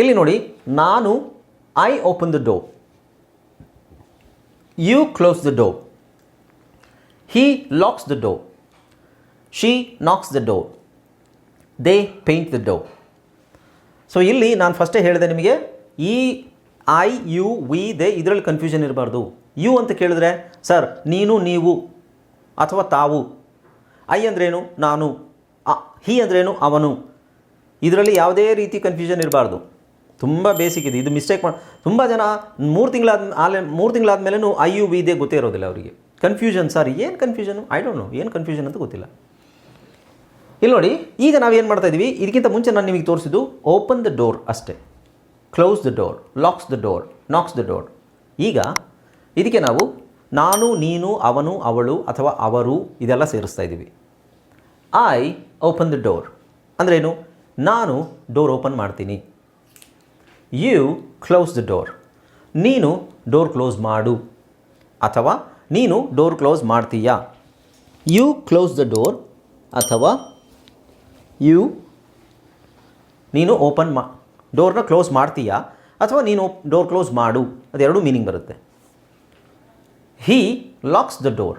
ಇಲ್ಲಿ ನೋಡಿ, ನಾನು I open the door you close the door he locks the door she knocks the door they paint the door so ಇಲ್ಲಿ ನಾನು ಫಸ್ಟೇ ಹೇಳಿದೆ ನಿಮಗೆ, ಈ ಐ ಯು ವಿ ದೇ ಇದರಲ್ಲಿ ಕನ್ಫ್ಯೂಷನ್ ಇರಬಾರ್ದು. ಯು ಅಂತ ಕೇಳಿದ್ರೆ ಸರ್ ನೀನು, ನೀವು, ಅಥವಾ ತಾವು ಐ ಅಂದ್ರೇನು, ನಾನು ಹಿ ಅಂದ್ರೇನು, ಅವನು. ಇದರಲ್ಲಿ ಯಾವುದೇ ರೀತಿ ಕನ್ಫ್ಯೂಷನ್ ಇರಬಾರ್ದು. ತುಂಬ ಬೇಸಿಕ್ ಇದೆ. ಇದು ಮಿಸ್ಟೇಕ್ ಮಾಡಿ ತುಂಬ ಜನ ಮೂರು ತಿಂಗಳಾದ ಆಲೆ ಮೂರು ತಿಂಗಳಾದ್ಮೇಲೂ ಐ ಯು ವಿ ಇದೆ ಗೊತ್ತೇ ಇರೋದಿಲ್ಲ ಅವರಿಗೆ. ಕನ್ಫ್ಯೂಷನ್ ಸರ್ ಏನು ಕನ್ಫ್ಯೂಷನು ಐ ಡೋಂಟ್ ನೋ ಏನು ಕನ್ಫ್ಯೂಷನ್ ಅಂತ ಗೊತ್ತಿಲ್ಲ. ಇಲ್ಲಿ ನೋಡಿ, ಈಗ ನಾವೇನು ಮಾಡ್ತಾ ಇದ್ದೀವಿ ಇದಕ್ಕಿಂತ ಮುಂಚೆ ನಾನು ನಿಮಗೆ ತೋರಿಸಿದ್ದು ಓಪನ್ ದ ಡೋರ್ ಅಷ್ಟೇ. Close the door locks the door knocks the door ಈಗ, ಇದಕ್ಕೆ ನಾವು ನಾನು, ನೀನು, ಅವನು, ಅವಳು ಅಥವಾ ಅವರು ಇದೆಲ್ಲ ಸೇರಿಸ್ತಾ ಇದ್ದೀವಿ ಐ ಓಪನ್ ದ ಡೋರ್ ಅಂದ್ರೇನು ನಾನು ಡೋರ್ ಓಪನ್ ಮಾಡ್ತೀನಿ. ಯು ಕ್ಲೋಸ್ ದ ಡೋರ್ ನೀನು ಡೋರ್ ಕ್ಲೋಸ್ ಮಾಡು. ಅಥವಾ ನೀನು ಡೋರ್ ಕ್ಲೋಸ್ ಮಾಡ್ತೀಯಾ? ಯು ಕ್ಲೋಸ್ ದ ಡೋರ್ ಅಥವಾ ಯು ನೀನು ಓಪನ್ ಮಾ ಡೋರ್ನ ಕ್ಲೋಸ್ ಮಾಡ್ತೀಯಾ? ಅಥವಾ ನೀನು ಡೋರ್ ಕ್ಲೋಸ್ ಮಾಡು. ಅದೆರಡು ಮೀನಿಂಗ್ ಬರುತ್ತೆ. He locks the door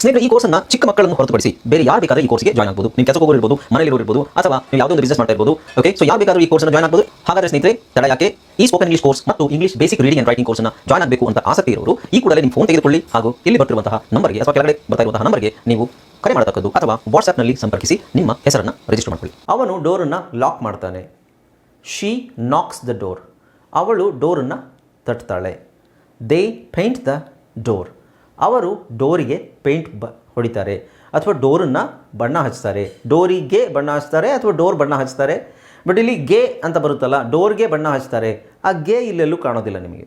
ಸ್ನೇಹಿತರೆ, ಈ ಕೋರ್ಸನ್ನ ಚಿಕ್ಕ ಮಕ್ಕಳನ್ನು ಹೊರತುಪಡಿಸಿ ಬೇರೆ ಯಾರು ಬೇಕಾದ್ರೆ ಈ ಕೋರ್ಸ್ಗೆ ಜಾಯ್ನ್ ಆಗಬಹುದು ನೀವು ಕೆಲಸಕ್ಕೆ ಹೋಗಿರ್ಬೋದು ಮನೆಯಲ್ಲಿ ಇರ್ಬೋದು ಅಥವಾ ನೀವು ಯಾವುದೋ ಒಂದು ಬಿಸ್ನೆಸ್ ಮಾಡ್ತಾ ಇರ್ಬೋದು ಓಕೆ ಸೊ ಯಾರು ಬೇಕಾದ್ರೂ ಈ ಕೋರ್ಸ್ನ ಜಾಯ್ನ್ ಆಗ್ಬೋದು. ಹಾಗಾದ್ರೆ ಸ್ನೇಹಿತರೆ, ತಡ ಯಾಕೆ? ಈ ಸ್ಪೋಕನ್ ಇಂಗ್ಲಿಷ್ ಕೋರ್ಸ್ ಮತ್ತು English basic reading and writing ಕೋರ್ಸ್ನ ಜಾಯ್ನ್ ಆಗಬೇಕು ಅಂತ ಆಸಕ್ತಿ ಇರೋರು, ಈ ಕೂಡಲೇ ನಿಮ್ಮ ಫೋನ್ ತೆಗೆದುಕೊಳ್ಳಿ ಹಾಗೂ ಇಲ್ಲಿ ಬರ್ತಿರುವಂತಹ ನಂಬರ್ಗೆ ಅಥವಾ ಕೆಳಗಡೆ ಬರ್ತಾ ಇರುವಂತಹ ನಂಬರ್ಗೆ ನೀವು ಕರೆ ಮಾಡತಕ್ಕದ್ದು ಅಥವಾ ವಾಟ್ಸ್ಆಪ್ನಲ್ಲಿ ಸಂಪರ್ಕಿಸಿ ನಿಮ್ಮ ಹೆಸರನ್ನು ರಿಜಿಸ್ಟರ್ ಮಾಡ್ಕೊಳ್ಳಿ. ಅವನು ಡೋರನ್ನು ಲಾಕ್ ಮಾಡ್ತಾನೆ. ಶೀ ನಾಕ್ಸ್ ದ ಡೋರ್ ಅವಳು ಡೋರನ್ನು ತಟ್ತಾಳೆ. ದೇ ಪೇಂಟ್ ದ ಡೋರ್ ಅವರು ಡೋರಿಗೆ ಪೇಂಟ್ ಬ ಹೊಡಿತಾರೆ ಅಥವಾ ಡೋರನ್ನು ಬಣ್ಣ ಹಚ್ತಾರೆ. ಡೋರಿಗೆ ಬಣ್ಣ ಹಚ್ತಾರೆ ಅಥವಾ ಡೋರ್ ಬಣ್ಣ ಹಚ್ತಾರೆ. ಬಟ್ ಇಲ್ಲಿ ಗೆ ಅಂತ ಬರುತ್ತಲ್ಲ, ಡೋರ್ಗೆ ಬಣ್ಣ ಹಚ್ತಾರೆ. ಆ ಗೆ ಇಲ್ಲೆಲ್ಲೂ ಕಾಣೋದಿಲ್ಲ ನಿಮಗೆ.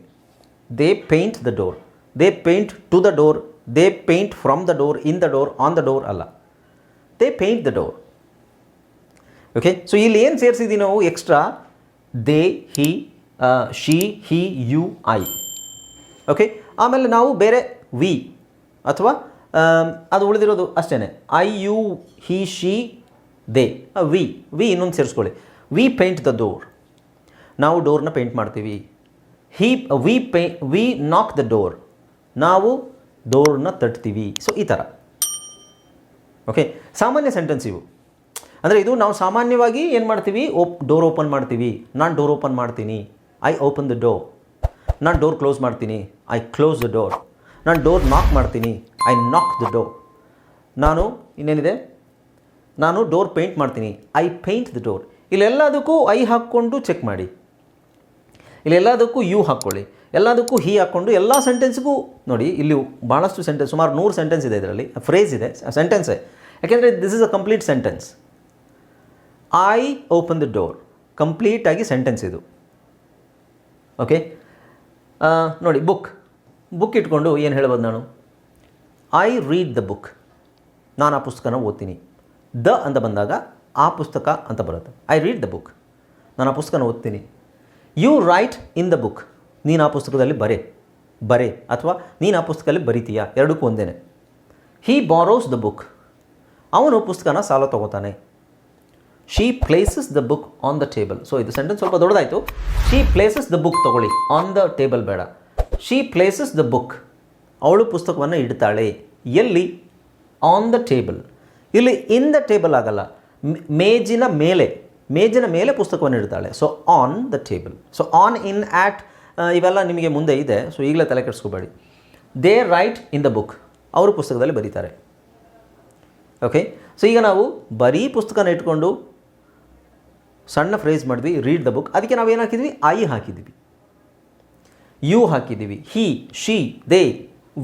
They paint the door they paint to the door they paint from the door in the door on the door ಅಲ್ಲ. They paint the door okay so ಇಲ್ಲಿ ಏನು ಸೇರಿಸಿದ್ದೀವಿ ನಾವು? Extra they he she he you I okay ಆಮೇಲೆ ನಾವು ಬೇರೆ we ಅಥವಾ ಅದು ಉಳಿದಿರೋದು ಅಷ್ಟೇ I, you, he, she, they. We. We ಇನ್ನೊಂದು ಸೇರಿಸ್ಕೊಳ್ಳಿ. We paint the door. ನಾವು ಡೋರ್ನ ಪೇಂಟ್ ಮಾಡ್ತೀವಿ. He, V pay, we knock the door. ನಾವು ಡೋರ್ನ ತಟ್ತೀವಿ. ಸೊ, ಈ ಥರ ಓಕೆ? ಸಾಮಾನ್ಯ ಸೆಂಟೆನ್ಸ್ ಇವು. ಅಂದರೆ ಇದು ನಾವು ಸಾಮಾನ್ಯವಾಗಿ ಏನು ಮಾಡ್ತೀವಿ? ಓಪ್, ಡೋರ್ ಓಪನ್ ಮಾಡ್ತೀವಿ. ನಾನು ಡೋರ್ ಓಪನ್ ಮಾಡ್ತೀನಿ. I open the door. ನಾನು ಡೋರ್ ಕ್ಲೋಸ್ ಮಾಡ್ತೀನಿ. I close the door. ನಾನು ಡೋರ್ ನಾಕ್ ಮಾಡ್ತೀನಿ. I knock the door. ನಾನು ಇನ್ನೇನಿದೆ? ನಾನು ಡೋರ್ ಪೇಂಟ್ ಮಾಡ್ತೀನಿ. I paint the door. ಇಲ್ಲೆಲ್ಲದಕ್ಕೂ I ಹಾಕ್ಕೊಂಡು ಚೆಕ್ ಮಾಡಿ. ಇಲ್ಲೆಲ್ಲದಕ್ಕೂ ಯು ಹಾಕ್ಕೊಳ್ಳಿ. ಎಲ್ಲದಕ್ಕೂ ಹಿ ಹಾಕ್ಕೊಂಡು ಎಲ್ಲ ಸೆಂಟೆನ್ಸ್ಗೂ ನೋಡಿ, ಇಲ್ಲಿ ಭಾಳಷ್ಟು ಸೆಂಟೆನ್ಸ್, ಸುಮಾರು ನೂರು ಸೆಂಟೆನ್ಸ್ ಇದೆ ಇದರಲ್ಲಿ. ಫ್ರೇಸ್ ಇದೆ. ಸೆಂಟೆನ್ಸೇ. ಯಾಕೆಂದರೆ this is a complete sentence I open the door ಕಂಪ್ಲೀಟಾಗಿ ಸೆಂಟೆನ್ಸ್ ಇದು. ಓಕೆ ನೋಡಿ ಬುಕ್ ಬುಕ್ ಇಟ್ಕೊಂಡು ಏನು ಹೇಳ್ಬೋದು ನಾನು? ಐ ರೀಡ್ ದ ಬುಕ್ ನಾನು ಆ ಪುಸ್ತಕನ ಓದ್ತೀನಿ. ದ ಅಂತ ಬಂದಾಗ ಆ ಪುಸ್ತಕ ಅಂತ ಬರುತ್ತೆ. ಐ ರೀಡ್ ದ ಬುಕ್ ನಾನು ಆ ಪುಸ್ತಕನ ಓದ್ತೀನಿ. You write in the book ನೀನು ಆ ಪುಸ್ತಕದಲ್ಲಿ ಬರೆ. ಬರೆ ಅಥವಾ ನೀನು ಆ ಪುಸ್ತಕದಲ್ಲಿ ಬರಿತೀಯಾ? ಎರಡಕ್ಕೂ ಒಂದೇ ಹೀ ಬಾರೋಸ್ ದ ಬುಕ್ ಅವನು ಪುಸ್ತಕನ ಸಾಲ ತಗೋತಾನೆ. She places the book on the table so ಇದು ಸೆಂಟೆನ್ಸ್ ಸ್ವಲ್ಪ ದೊಡ್ಡದಾಯಿತು. ಶೀ ಪ್ಲೇಸಸ್ ದ ಬುಕ್ ತಗೊಳ್ಳಿ. ಆನ್ ದ ಟೇಬಲ್ ಬೇಡ. ಶೀ ಪ್ಲೇಸಸ್ ದ ಬುಕ್ ಅವಳು ಪುಸ್ತಕವನ್ನು ಇಡ್ತಾಳೆ. ಎಲ್ಲಿ? ಆನ್ ದ ಟೇಬಲ್ ಇಲ್ಲಿ ಇನ್ ದ ಟೇಬಲ್ ಆಗಲ್ಲ. ಮೇಜಿನ ಮೇಲೆ. ಮೇಜಿನ ಮೇಲೆ ಪುಸ್ತಕವನ್ನು ಇಡ್ತಾಳೆ. So on the table so on in at ಇವೆಲ್ಲ ನಿಮಗೆ ಮುಂದೆ ಇದೆ. ಸೊ ಈಗಲೇ ತಲೆ ಕೆಡಿಸ್ಕೋಬೇಡಿ. They write in the book ಅವರು ಪುಸ್ತಕದಲ್ಲಿ ಬರೀತಾರೆ. ಓಕೆ ಸೊ ಈಗ ನಾವು ಬರೀ ಪುಸ್ತಕನ ಇಟ್ಕೊಂಡು ಸಣ್ಣ ಫ್ರೇಸ್ ಮಾಡಿದ್ವಿ ರೀಡ್ ದ ಬುಕ್ ಅದಕ್ಕೆ ನಾವು ಏನು ಹಾಕಿದ್ವಿ ಐ ಹಾಕಿದ್ವಿ. ಯು ಹಾಕಿದ್ದೀವಿ, ಹಿ, ಶಿ, ದೇ,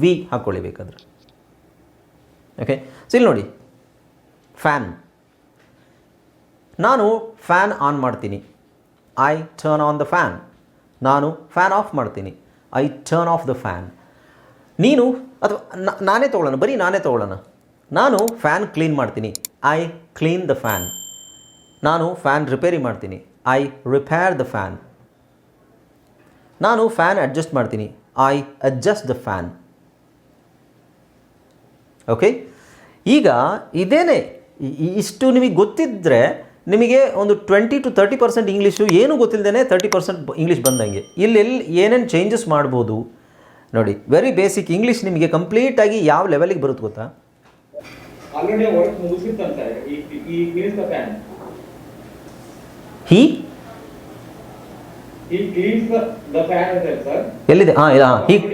ವಿ ಹಾಕ್ಕೊಳ್ಳಿ ಬೇಕಾದ್ರೆ ಓಕೆ ಸೊ ಇಲ್ಲಿ ನೋಡಿ. ಫ್ಯಾನ್ ನಾನು ಫ್ಯಾನ್ ಆನ್ ಮಾಡ್ತೀನಿ. I turn on the fan ನಾನು ಫ್ಯಾನ್ ಆಫ್ ಮಾಡ್ತೀನಿ. I turn off the fan ನೀನು, ಅಥವಾ ನಾನೇ ತೊಗೊಳ್ಳೋಣ, ಬರೀ ನಾನೇ ತೊಗೊಳ್ಳೋಣ. ನಾನು ಫ್ಯಾನ್ ಕ್ಲೀನ್ ಮಾಡ್ತೀನಿ. ಐ ಕ್ಲೀನ್ ದ ಫ್ಯಾನ್ ನಾನು ಫ್ಯಾನ್ ರಿಪೇರಿ ಮಾಡ್ತೀನಿ. ಐ ರಿಪೇರ್ ದ ಫ್ಯಾನ್ ನಾನು ಫ್ಯಾನ್ ಅಡ್ಜಸ್ಟ್ ಮಾಡ್ತೀನಿ. I adjust the fan okay ಈಗ ಇದೇನೇ ಇಷ್ಟು ನಿಮಗೆ ಗೊತ್ತಿದ್ದರೆ ನಿಮಗೆ ಒಂದು twenty to thirty percent English ಏನೂ ಗೊತ್ತಿಲ್ಲದೇ ತರ್ಟಿ ಪರ್ಸೆಂಟ್ ಇಂಗ್ಲೀಷ್ ಬಂದಂಗೆ. ಇಲ್ಲಿ ಎಲ್ಲಿ ಏನೇನು ಚೇಂಜಸ್ ಮಾಡ್ಬೋದು? ನೋಡಿ ವೆರಿ ಬೇಸಿಕ್ ಇಂಗ್ಲೀಷ್ ನಿಮಗೆ ಕಂಪ್ಲೀಟಾಗಿ ಯಾವ ಲೆವೆಲಿಗೆ ಬರುತ್ತೆ ಗೊತ್ತಾ? ಆಲ್ರೆಡಿ ಎಲ್ಲಿದೆ? ಹಾಂ ಇಲ್ಲ ಹಾಂ ಹೀಗೆ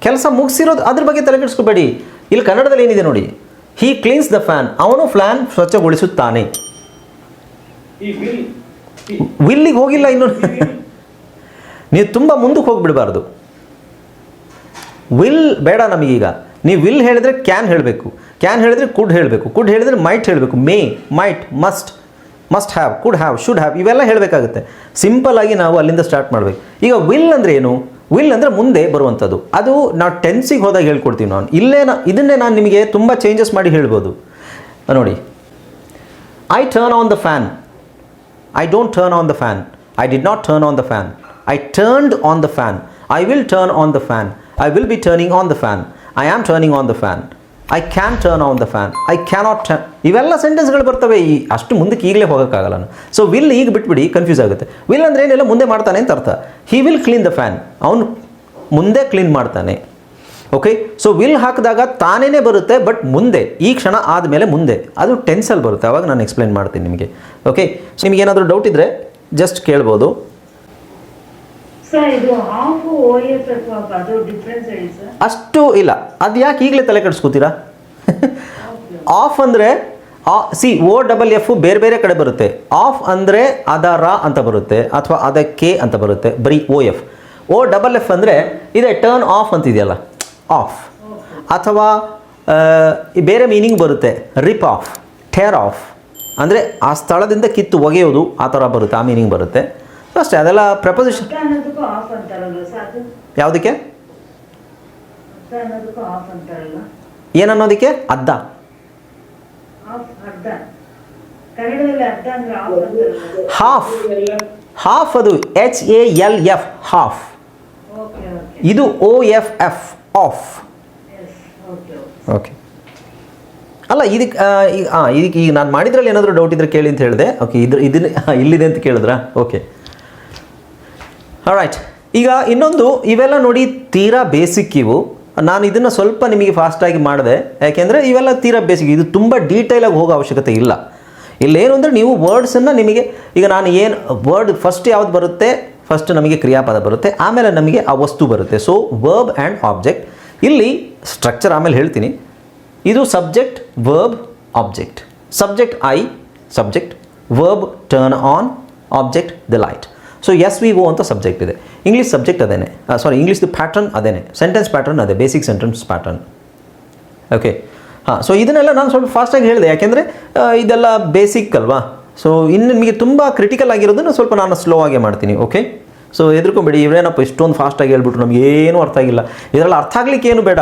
ಕೆಲಸ ಮುಗಿಸಿರೋದು ಅದ್ರ ಬಗ್ಗೆ ತಲೆ ಕೆಡಿಸ್ಕೋಬೇಡಿ. ಇಲ್ಲಿ ಕನ್ನಡದಲ್ಲಿ ಏನಿದೆ ನೋಡಿ? ಹಿ ಕ್ಲೀನ್ಸ್ ದ ಫ್ಯಾನ್ ಅವನು ಫ್ಲಾನ್ ಸ್ವಚ್ಛಗೊಳಿಸುತ್ತಾನೆ. ಈ ವಿಲ್ ವಿಲ್ಲಿಗೆ ಹೋಗಿಲ್ಲ ಇನ್ನು. ನೀವು ತುಂಬ ಮುಂದಕ್ಕೆ ಹೋಗಿಬಿಡಬಾರ್ದು. ವಿಲ್ ಬೇಡ ನಮಗೀಗ ನೀವು ವಿಲ್ ಹೇಳಿದ್ರೆ ಕ್ಯಾನ್ ಹೇಳಬೇಕು. ಕ್ಯಾನ್ ಹೇಳಿದ್ರೆ ಕುಡ್ ಹೇಳಬೇಕು. ಕುಡ್ ಹೇಳಿದ್ರೆ ಮೈಟ್ ಹೇಳಬೇಕು. May might must must have could have should have ಇವೆಲ್ಲ ಹೇಳಬೇಕಾಗುತ್ತೆ. ಸಿಂಪಲ್ ಆಗಿ ನಾವು ಅಲ್ಲಿಂದ ಸ್ಟಾರ್ಟ್ ಮಾಡಬೇಕು. ಈಗ ವಿಲ್ ಅಂದರೆ ಏನು? ವಿಲ್ ಅಂದರೆ ಮುಂದೆ ಬರುವಂಥದ್ದು. ಅದು ನಾವು ಟೆನ್ಸಿಗೆ ಹೋದಾಗ ಹೇಳ್ಕೊಡ್ತೀವಿ ನಾನು. ಇಲ್ಲೇ ನಾ ಇದನ್ನೇ ನಾನು ನಿಮಗೆ ತುಂಬ ಚೇಂಜಸ್ ಮಾಡಿ ಹೇಳ್ಬೋದು. ನೋಡಿ. I turn on the fan I don't turn on the fan I did not turn on the fan I turned on the fan I will turn on the fan I will be turning on the fan I am turning on the fan. I can turn on the fan I cannot turn ಇವೆಲ್ಲ ಸೆಂಟೆನ್ಸ್ಗಳು ಬರ್ತವೆ. ಈ ಅಷ್ಟು ಮುಂದಕ್ಕೆ ಈಗಲೇ ಹೋಗೋಕ್ಕಾಗಲ್ಲ so will ಈಗ ಬಿಟ್ಬಿಡಿ ಕನ್ಫ್ಯೂಸ್ ಆಗುತ್ತೆ. ವಿಲ್ ಅಂದರೆ ಏನೆಲ್ಲ, ಮುಂದೆ ಮಾಡ್ತಾನೆ ಅಂತ ಅರ್ಥ. He will clean the fan ಅವನು ಮುಂದೆ ಕ್ಲೀನ್ ಮಾಡ್ತಾನೆ. ಓಕೆ ಸೊ ವಿಲ್ ಹಾಕಿದಾಗ ತಾನೇ ಬರುತ್ತೆ ಬಟ್ ಮುಂದೆ, ಈ ಕ್ಷಣ ಆದಮೇಲೆ ಮುಂದೆ. ಅದು ಟೆನ್ಸಲ್ಲಿ ಬರುತ್ತೆ. ಆವಾಗ ನಾನು ಎಕ್ಸ್ಪ್ಲೇನ್ ಮಾಡ್ತೀನಿ ನಿಮಗೆ. ಓಕೆ ಸೊ ನಿಮಗೆ ಏನಾದರೂ ಡೌಟ್ ಇದ್ದರೆ ಜಸ್ಟ್ ಕೇಳ್ಬೋದು ಸರ್ ಇದು ಹಾಫ್ ಓ ಎಫ್ ಎಫ್ ಅದು ಡಿಫ್ರೆನ್ಸ್ ಹೇಳಿ ಸರ್ ಅಷ್ಟು ಇಲ್ಲ. ಅದು ಯಾಕೆ ಈಗಲೇ ತಲೆ ಕೆಡಿಸ್ಕೋತೀರಾ? ಆಫ್ ಅಂದರೆ ಸಿ ಓ ಡಬಲ್ ಎಫ್ ಬೇರೆ ಬೇರೆ ಕಡೆ ಬರುತ್ತೆ. ಆಫ್ ಅಂದರೆ ಅದರ ಅಂತ ಬರುತ್ತೆ, ಅಥವಾ ಅದಕ್ಕೆ ಅಂತ ಬರುತ್ತೆ, ಬರೀ O F O double F ಅಂದರೆ, ಇದೆ ಟರ್ನ್ ಆಫ್ ಅಂತಿದೆಯಲ್ಲ ಆಫ್ ಅಥವಾ ಬೇರೆ ಮೀನಿಂಗ್ ಬರುತ್ತೆ ರಿಪ್ ಆಫ್ ಟೇರ್ ಆಫ್ ಅಂದರೆ ಆ ಸ್ಥಳದಿಂದ ಕಿತ್ತು ಒಗೆಯೋದು ಆ ಥರ ಬರುತ್ತೆ, ಆ ಮೀನಿಂಗ್ ಬರುತ್ತೆ. ಅಷ್ಟೇ ಅದೆಲ್ಲ ಪ್ರಪೋಸಿಷನ್ ಅರ್ಧ ಆಫ್ ಅಂತಾರಲ್ಲ ಸರ್ ಅದು? ಯಾವುದಕ್ಕೆ? ಅರ್ಧ ಆಫ್ ಅಂತಾರಲ್ಲ ಏನನ್ನೋದಕ್ಕೆ ಅದ್ದ ಆಫ್ ಅರ್ಧ. ಕನ್ನಡದಲ್ಲಿ ಅರ್ಧ ಅಂದ್ರೆ ಆಫ್ ಅಂತಾರಲ್ಲ ಹಾಫ್ ಹಾಫ್ ಅದು H A L F half okay okay ಇದು O F F off S okay ಅಲ್ಲ ಇದಕ್ಕೆ ಈಗ ಹಾಂ ಇದಕ್ಕೆ ಈಗ ನಾನು ಮಾಡಿದ್ರಲ್ಲಿ ಏನಾದರೂ ಡೌಟ್ ಇದ್ರೆ ಕೇಳಿ ಅಂತ ಹೇಳಿದೆ. ಓಕೆ ಇದ್ರ ಇದನ್ನ ಇಲ್ಲಿದೆ ಅಂತ ಕೇಳಿದ್ರಾ? ಓಕೆ ರೈಟ್ ಈಗ ಇನ್ನೊಂದು, ಇವೆಲ್ಲ ನೋಡಿ ತೀರಾ ಬೇಸಿಕ್ ಇವು. ನಾನು ಇದನ್ನು ಸ್ವಲ್ಪ ನಿಮಗೆ ಫಾಸ್ಟಾಗಿ ಮಾಡಿದೆ. ಯಾಕೆಂದರೆ ಇವೆಲ್ಲ ತೀರಾ ಬೇಸಿಕ್ ಇದು ತುಂಬ ಡೀಟೇಲಾಗಿ ಹೋಗೋ ಅವಶ್ಯಕತೆ ಇಲ್ಲ. ಇಲ್ಲೇನು ಅಂದರೆ ನೀವು ವರ್ಡ್ಸನ್ನು ನಿಮಗೆ, ಈಗ ನಾನು ಏನು ವರ್ಡ್ ಫಸ್ಟ್ ಯಾವ್ದು ಬರುತ್ತೆ? ಫಸ್ಟ್ ನಮಗೆ ಕ್ರಿಯಾಪದ ಬರುತ್ತೆ. ಆಮೇಲೆ ನಮಗೆ ಆ ವಸ್ತು ಬರುತ್ತೆ. ಸೊ ವರ್ಬ್ ಆ್ಯಂಡ್ ಆಬ್ಜೆಕ್ಟ್ ಇಲ್ಲಿ ಸ್ಟ್ರಕ್ಚರ್ ಆಮೇಲೆ ಹೇಳ್ತೀನಿ. ಇದು subject verb object subject I subject verb turn on object the light so S V O ಅಂತ ಸಬ್ಜೆಕ್ಟ್ ಇದೆ. ಇಂಗ್ಲೀಷ್ ಸಬ್ಜೆಕ್ಟ್ ಅದೇ ಸಾರಿ ಇಂಗ್ಲೀಷ್ದು ಪ್ಯಾಟರ್ನ್ ಅದೇ ಸೆಂಟೆನ್ಸ್ ಪ್ಯಾಟರ್ನ್ ಅದೇ ಬೇಸಿಕ್ ಸೆಂಟೆನ್ಸ್ ಪ್ಯಾಟರ್ನ್ ಓಕೆ ಹಾಂ ಸೊ ಇದನ್ನೆಲ್ಲ ನಾನು ಸ್ವಲ್ಪ ಫಾಸ್ಟಾಗಿ ಹೇಳಿದೆ. ಯಾಕೆಂದರೆ ಇದೆಲ್ಲ ಬೇಸಿಕ್ ಅಲ್ವಾ? ಸೊ ಇನ್ನು ನಿಮಗೆ ತುಂಬ ಕ್ರಿಟಿಕಲ್ ಆಗಿರೋದನ್ನು ಸ್ವಲ್ಪ ನಾನು ಸ್ಲೋ ಆಗಿ ಮಾಡ್ತೀನಿ ಓಕೆ ಸೊ ಎದುರ್ಕೊಂಬೇಡಿ ಇವರೇನಪ್ಪ ಇಷ್ಟೊಂದು ಫಾಸ್ಟಾಗಿ ಹೇಳ್ಬಿಟ್ರು, ನಮಗೆ ಏನೂ ಅರ್ಥ ಆಗಿಲ್ಲ. ಇದರಲ್ಲಿ ಅರ್ಥ ಆಗ್ಲಿಕ್ಕೆ ಏನು ಬೇಡ.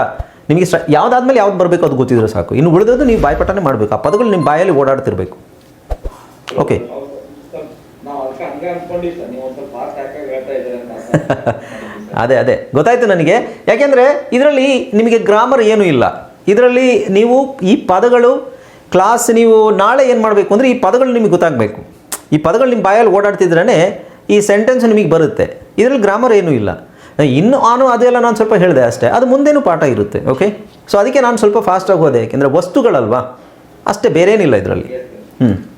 ನಿಮಗೆ ಸ್ಟ ಯಾವುದಾದ್ಮೇಲೆ ಯಾವ್ದು ಬರಬೇಕು ಅದು ಗೊತ್ತಿದ್ರೆ ಸಾಕು. ಇನ್ನು ಉಳಿದದ್ದು ನೀವು ಬಾಯ್ಪಟ್ಟನೆ ಮಾಡಬೇಕು. ಆ ಪದಗಳು ನಿಮ್ಮ ಬಾಯಲ್ಲಿ ಓಡಾಡ್ತಿರ್ಬೇಕು. ಓಕೆ ನಾವು ಅದಕ್ಕೆ ಹಂಗೆ ಅನ್ಕೊಂಡಿದ್ದೆ ನೀವು ಒಂದ್ ಸ್ವಲ್ಪ ಫಾಸ್ಟ್ ಹಾಕಾಗಿ ಹೇಳ್ತಾ ಇದ್ದಾರೆ ಅಂತ ಅದೇ ಅದೇ. ಗೊತ್ತಾಯ್ತು ನನಗೆ. ಯಾಕೆಂದರೆ ಇದರಲ್ಲಿ ನಿಮಗೆ ಗ್ರಾಮರ್ ಏನೂ ಇಲ್ಲ. ಇದರಲ್ಲಿ ನೀವು ಈ ಪದಗಳು ಕ್ಲಾಸ್ ನೀವು ನಾಳೆ ಏನು ಮಾಡಬೇಕು ಅಂದರೆ ಈ ಪದಗಳು ನಿಮಗೆ ಗೊತ್ತಾಗಬೇಕು. ಈ ಪದಗಳು ನಿಮ್ಮ ಬಾಯಲ್ಲಿ ಓಡಾಡ್ತಿದ್ರೇ ಈ ಸೆಂಟೆನ್ಸ್ ನಿಮಗೆ ಬರುತ್ತೆ. ಇದರಲ್ಲಿ ಗ್ರಾಮರ್ ಏನೂ ಇಲ್ಲ. ಇನ್ನು ಆನು ಅದೆಲ್ಲ ನಾನು ಸ್ವಲ್ಪ ಹೇಳಿದೆ ಅಷ್ಟೇ. ಅದು ಮುಂದೇನೂ ಪಾಠ ಇರುತ್ತೆ ಓಕೆ ಸೊ ಅದಕ್ಕೆ ನಾನು ಸ್ವಲ್ಪ ಫಾಸ್ಟಾಗಿ ಹೋದೆ. ಯಾಕೆಂದರೆ ವಸ್ತುಗಳಲ್ವಾ? ಅಷ್ಟೇ ಬೇರೇನಿಲ್ಲ ಇದರಲ್ಲಿ. ಹ್ಞೂ